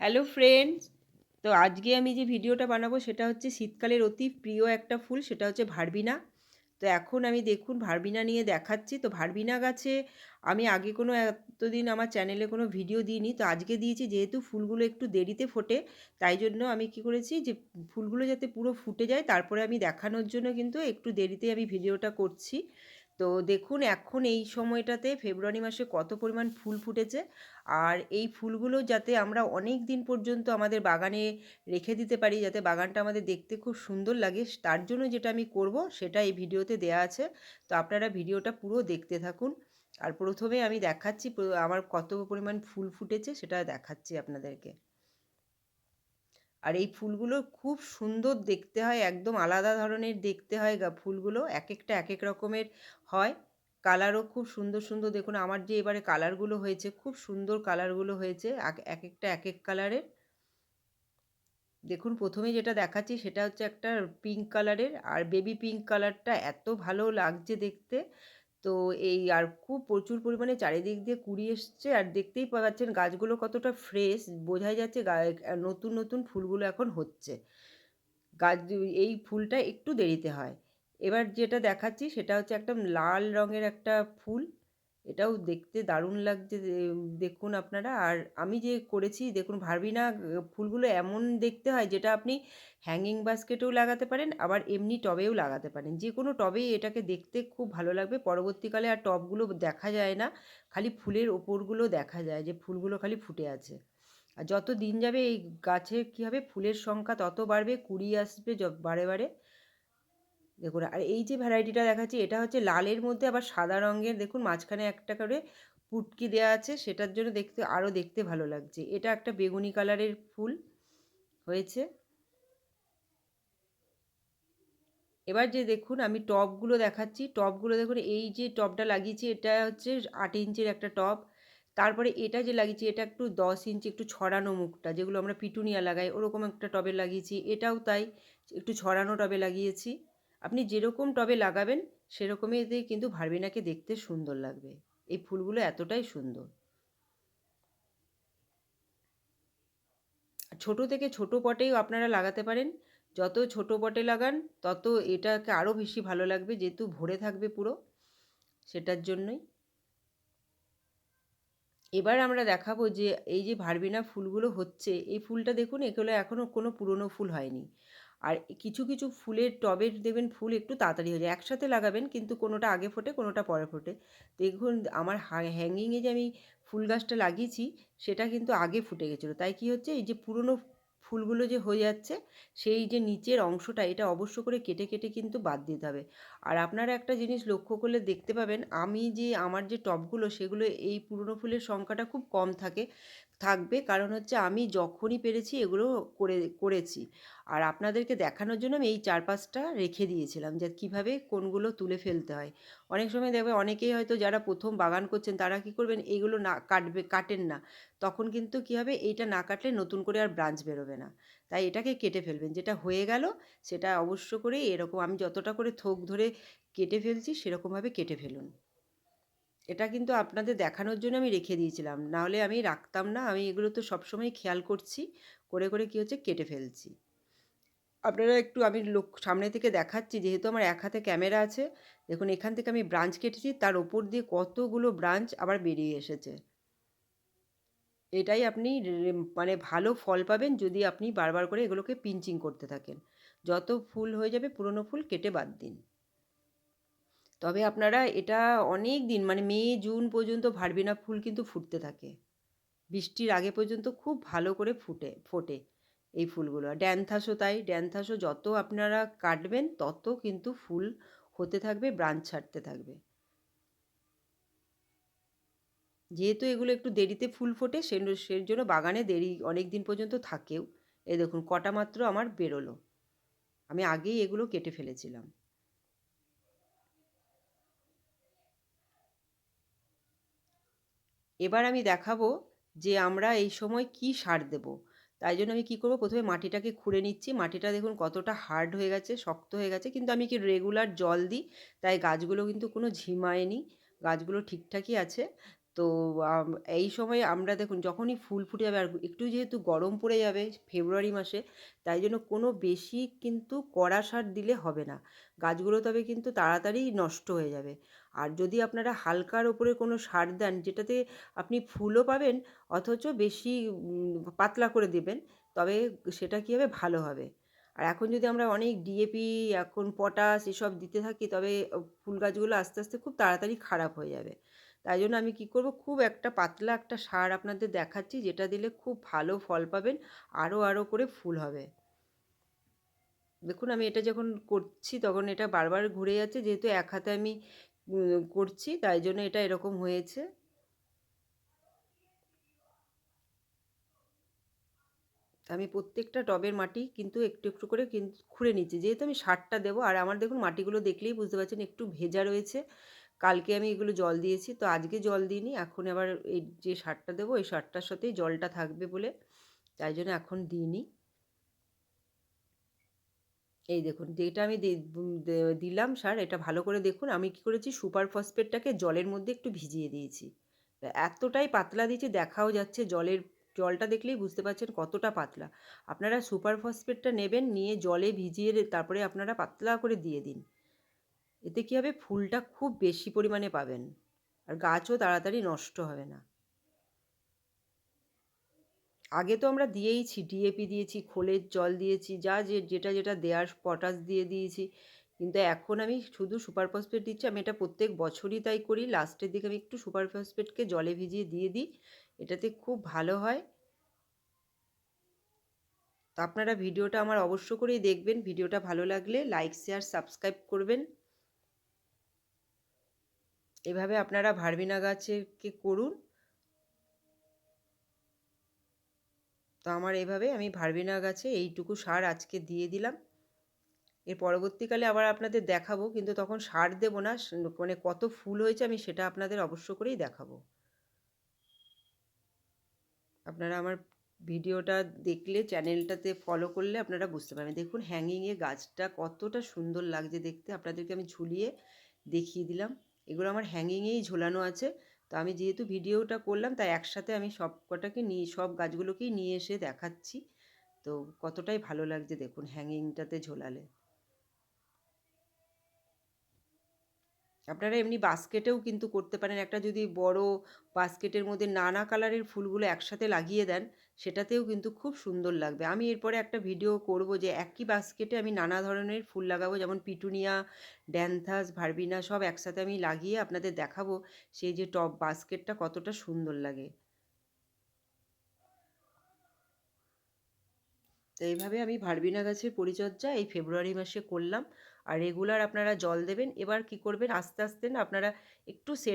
Hello friends তো আজকে আমি যে ভিডিওটা বানাবো সেটা হচ্ছে শীতকালের অতি প্রিয় একটা ফুল, সেটা হচ্ছে ভারবিনা। তো এখন আমি দেখুন ভারবিনা নিয়ে দেখাচ্ছি। তো ভারবিনা গাছে আমি আগে কোনো এতদিন আমার চ্যানেলে কোনো ভিডিও দিইনি। তো আজকে দিয়েছি যেহেতু ফুলগুলো একটু দেরিতে ফোটে, তাই জন্য আমি কি করেছি যে ফুলগুলো যাতে পুরো ফুটে যায়, তারপরে আমি দেখানোর জন্য কিন্তু একটু দেরিতে আমি ভিডিওটা করছি। তো দেখুন, এখন এই সময়টাতে ফেব্রুয়ারি মাসে কত পরিমাণ ফুল ফুটেছে। আর এই ফুলগুলো যাতে আমরা অনেক দিন পর্যন্ত আমাদের বাগানে রেখে দিতে পারি, যাতে বাগানটা আমাদের দেখতে খুব সুন্দর লাগে, তার জন্য যেটা আমি করব সেটা এই ভিডিওতে দেয়া আছে। তো আপনারা ভিডিওটা পুরো দেখতে থাকুন। আর প্রথমে আমি দেখাচ্ছি, আমার কত পরিমাণ ফুল ফুটেছে সেটা দেখাচ্ছি আপনাদেরকে। আর এই ফুলগুলো খুব সুন্দর দেখতে হয়, একদম আলাদা ধরনের দেখতে হয় গা ফুলগুলো এক একটা এক এক রকমের হয়। কালারও খুব সুন্দর সুন্দর, দেখুন আমার যে এবারে কালারগুলো হয়েছে, খুব সুন্দর কালারগুলো হয়েছে, এক একটা এক এক কালারের দেখুন প্রথমে যেটা দেখাচ্ছি সেটা হচ্ছে একটা পিঙ্ক কালারের আর বেবি পিঙ্ক কালারটা এত ভালো লাগছে দেখতে। তো এই আর খুব প্রচুর পরিমাণে চারিদিক দিয়ে কুড়ি এসছে আর দেখতেই পাচ্ছেন গাছগুলো কতটা ফ্রেশ বোঝাই যাচ্ছে নতুন নতুন ফুলগুলো এখন হচ্ছে। গাছ, এই ফুলটা একটু দেরিতে হয়। এবার যেটা দেখাচ্ছি সেটা হচ্ছে একটা লাল রঙের একটা ফুল। এটাও দেখতে দারুণ লাগছে দেখুন আপনারা। আর আমি যে করেছি, দেখুন ভারবিনা ফুলগুলো এমন দেখতে হয় যেটা আপনি হ্যাঙ্গিং বাস্কেটেও লাগাতে পারেন, আবার এমনি টবেও লাগাতে পারেন। যে কোনো টবেই এটাকে দেখতে খুব ভালো লাগবে। পরবর্তীকালে আর টবগুলো দেখা যায় না, খালি ফুলের ওপরগুলো দেখা যায় যে ফুলগুলো খালি ফুটে আছে। আর যত দিন যাবে এই গাছের কী হবে, ফুলের সংখ্যা তত বাড়বে, কুড়ি আসবে বারে বারে। দেখুন, আর এই যে ভ্যারাইটিটা দেখাচ্ছি, এটা হচ্ছে লালের মধ্যে আবার সাদা রঙের, দেখুন মাঝখানে একটা করে পুটকি দেওয়া আছে, সেটার জন্য দেখতে আরও দেখতে ভালো লাগছে। এটা একটা বেগুনি কালারের ফুল হয়েছে। এবার যে দেখুন, আমি টবগুলো দেখাচ্ছি। টবগুলো দেখুন, এই যে টবটা লাগিয়েছি, এটা হচ্ছে আট ইঞ্চির একটা টব তারপরে এটা যে লাগিয়েছি, এটা একটু দশ ইঞ্চি, একটু ছড়ানো মুখটা, যেগুলো আমরা পিটুনিয়া লাগাই, ওরকম একটা টবে লাগিয়েছি। এটাও তাই, একটু ছড়ানো টবে লাগিয়েছি। আপনি যেরকম টবে লাগাবেন, সেরকমই কিন্তু ভারবিনাকে দেখতে সুন্দর লাগবে। এই ফুলগুলো এতটাই সুন্দর। ছোট থেকে ছোট পটেও আপনারা লাগাতে পারেন। যত ছোট পটে লাগান, তত এটাকে আরও বেশি ভালো লাগবে, যেহেতু ভরে থাকবে পুরো, সেটার জন্যই। এবার আমরা দেখাবো যে, এই যে ভারবিনা ফুলগুলো হচ্ছে, এই ফুলটা দেখুন, এগুলো এখনও কোনো পুরনো ফুল হয়নি। আর কিছু কিছু ফুলের টবের দেবেন ফুল একটু তাড়াতাড়ি হয়ে যায়। একসাথে লাগাবেন, কিন্তু কোনোটা আগে ফোটে, কোনোটা পরে ফোটে। দেখুন, আমার হ্যাঙ্গিংয়ে যে আমি ফুল গাছটা লাগিয়েছি, সেটা কিন্তু আগে ফুটে গেছিল। তাই কি হচ্ছে, এই যে পুরনো ফুলগুলো যে হয়ে যাচ্ছে, সেই যে নিচের অংশটা, এটা অবশ্য করে কেটে কেটে কিন্তু বাদ দিতে হবে। আর আপনারা একটা জিনিস লক্ষ্য করলে দেখতে পাবেন, আমি যে আমার যে টবগুলো, সেগুলো এই পুরনো ফুলের সংখ্যাটা খুব কম থাকে। থাকবে। কারণ হচ্ছে আমি যখনই পেরেছি এগুলো করে, করেছি। আর আপনাদেরকে দেখানোর জন্য আমি এই চার পাঁচটা রেখে দিয়েছিলাম যে কীভাবে কোনগুলো তুলে ফেলতে হয়। অনেক সময় দেখবে অনেকেই হয়তো যারা প্রথম বাগান করছেন তারা কী করবেন এইগুলো না কাটবে, কাটেন না। তখন কিন্তু কী হবে, এইটা না কাটলে নতুন করে আর ব্রাঞ্চ বেরোবে না। তাই এটাকে কেটে ফেলবেন। যেটা হয়ে গেল, সেটা অবশ্য করে এরকম আমি যতটা করে থোক ধরে কেটে ফেলছি, সেরকমভাবে কেটে ফেলুন। এটা কিন্তু আপনাদের দেখানোর জন্য আমি রেখে দিয়েছিলাম। নাহলে আমি রাখতাম না। আমি এগুলো তো সবসময় খেয়াল করছি। করে করে কী হচ্ছে? কেটে ফেলছি। আপনারা একটু আমি লোক সামনে থেকে দেখাচ্ছি। যেহেতু আমার এক হাতে ক্যামেরা আছে, দেখুন এখান থেকে আমি ব্রাঞ্চ কেটেছি। তার ওপর দিয়ে কতগুলো ব্রাঞ্চ আবার বেরিয়ে এসেছে। এটাই আপনি মানে ভালো ফল পাবেন যদি আপনি বারবার করে এগুলোকে পিঞ্চিং করতে থাকেন। যত ফুল হয়ে যাবে পুরনো ফুল কেটে বাদ দিন। তবে আপনারা এটা অনেক দিন মানে মে, জুন পর্যন্ত ভারবিনা ফুল কিন্তু ফুটতে থাকে। বৃষ্টির আগে পর্যন্ত খুব ভালো করে ফুটে, ফোটে এই ফুলগুলো। ড্যানথাসও তাই, ড্যানথাসও যত আপনারা কাটবেন, তত কিন্তু ফুল হতে থাকবে, ব্রাঞ্চ ছাড়তে থাকবে। যেহেতু এগুলো একটু দেরিতে ফুল ফোটে সে সেই জন্য বাগানে দেরি অনেক দিন পর্যন্ত থাকেও। এই দেখুন, কটা মাত্র আমার বেরোলো। আমি আগেই এগুলো কেটে ফেলেছিলাম। এবার আমি দেখাবো যে আমরা এই সময় কি সার দেব। তাই জন্য আমি কি করব? প্রথমে মাটিটাকে খুঁড়ে নিচ্ছি। মাটিটা দেখুন কতটা হার্ড হয়ে গেছে, শক্ত হয়ে গেছে। কিন্তু আমি কি রেগুলার জল দিই? তাই গাছগুলো কিন্তু কোনো ঝিমায়নি গাছগুলো ঠিকঠাকই আছে। তো এই সময় আমরা দেখুন যখনই ফুল ফুটে যাবে আর একটু যেহেতু গরম পড়ে যাবে ফেব্রুয়ারি মাসে, তাই জন্য কোনো বেশি কিন্তু কড়া সার দিলে হবে না। গাছগুলো তবে কিন্তু তাড়াতাড়ি নষ্ট হয়ে যাবে। আর যদি আপনারা হালকার ওপরে কোনো সার দেন যেটাতে আপনি ফুলও পাবেন অথচ বেশি পাতলা করে দেবেন, তবে সেটা কী হবে? ভালো হবে। আর এখন যদি আমরা অনেক ডিএপি এখন পটাশ এসব দিতে থাকি তবে ফুল গাছগুলো আস্তে আস্তে খুব তাড়াতাড়ি খারাপ হয়ে যাবে। তাই জন্য আমি কি করব? খুব একটা পাতলা একটা সার আপনাদের দেখাচ্ছি, যেটা দিলে খুব ভালো ফল পাবেন আরও আরও করে ফুল হবে। দেখুন, আমি এটা যখন করছি, তখন এটা বারবার ঘুরে যাচ্ছে, যেহেতু এক হাতে আমি করছি, তাই জন্য এটা এরকম হয়েছে। আমি প্রত্যেকটা টবের মাটি কিন্তু একটু একটু করে কিন্তু খুঁড়ে নিচ্ছি, যেহেতু আমি সারটা দেবো, আর আমার দেখুন মাটিগুলো দেখলেই বুঝতে পারছেন, একটু ভেজা রয়েছে। কালকে আমি এগুলো জল দিয়েছি। তো আজকে জল দিইনি, এখন আবার এই যে সারটা দেবো, এই সারটার সাথেই জলটা থাকবে বলে তাই জন্য এখন দিইনি। এই দেখুন, যেটা আমি দিলাম সার, এটা ভালো করে দেখুন, আমি কি করেছি, সুপার ফসফেটটাকে জলের মধ্যে একটু ভিজিয়ে দিয়েছি। এতটাই পাতলা দিয়েছি, দেখাও যাচ্ছে জলের, জলটা দেখলেই বুঝতে পারছেন কতটা পাতলা। আপনারা সুপার ফসফেটটা নেবেন, নিয়ে জলে ভিজিয়ে তারপরে আপনারা পাতলা করে দিয়ে দিন। এতে কী হবে? ফুলটা খুব বেশি পরিমাণে পাবেন। আর গাছও তাড়াতাড়ি নষ্ট হবে না। আগে তো আমরা দিয়েইছি ডিএপি দিয়েছি, খোলের জল দিয়েছি, যা যে, যেটা যেটা দেওয়ার পটাশ দিয়ে দিয়েছি। কিন্তু এখন আমি শুধু সুপার ফসফেট দিচ্ছি। আমি এটা প্রত্যেক বছরই তাই করি। লাস্টের দিকে আমি একটু সুপার ফসফেটকে জলে ভিজিয়ে দিয়ে দিই। এটাতে খুব ভালো হয়। তো আপনারা ভিডিওটা আমার অবশ্য করেই দেখবেন। ভিডিওটা ভালো লাগলে লাইক, শেয়ার, সাবস্ক্রাইব করবেন। এভাবে আপনারা ভারবিনা গাছেরকে করুন। তো আমার এভাবে আমি ভারবিনা গাছে এইটুকু সার আজকে দিয়ে দিলাম। এর পরবর্তীকালে আবার আপনাদের দেখাবো, কিন্তু তখন সার দেব না। মানে কত ফুল হয়েছে আমি সেটা আপনাদের অবশ্য করেই দেখাবো। আপনারা আমার ভিডিওটা দেখলে, চ্যানেলটাতে ফলো করলে আপনারা বুঝতে পারবেন। দেখুন হ্যাঙ্গিংয়ে গাছটা কতটা সুন্দর লাগছে দেখতে। আপনাদেরকে আমি ঝুলিয়ে দেখিয়ে দিলাম। এগুলো আমার হ্যাঙ্গিংয়েই ঝোলানো আছে। তো আমি যেহেতু ভিডিওটা করলাম, তাই একসাথে আমি সব কটাকে নিয়ে, সব গাছগুলোকেই নিয়ে এসে দেখাচ্ছি। তো কতটাই ভালো লাগছে দেখুন হ্যাঙ্গিংটাতে ঝোলালে। আপনারা এমনি বাস্কেটেও কিন্তু করতে পারেন। একটা যদি বড় বাস্কেটের মধ্যে নানা কালারের ফুলগুলো একসাথে লাগিয়ে দেন সেটাতেও কিন্তু খুব সুন্দর লাগবে। আমি এরপরে একটা ভিডিও করব যে একই বাস্কেটে আমি নানা ধরনের ফুল লাগাবো, যেমন পিটুনিয়া, ড্যান্থাস, ভারবিনা সব একসাথে আমি লাগিয়ে আপনাদের দেখাবো সেই যে টপ বাস্কেটটা কতটা সুন্দর লাগে। তো এইভাবে আমি ভারবিনা গাছের পরিচর্যা এই ফেব্রুয়ারি মাসে করলাম। আর রেগুলার আপনারা জল দেবেন। এবার কি করবেন? আস্তে আস্তে না আপনারা একটু সেট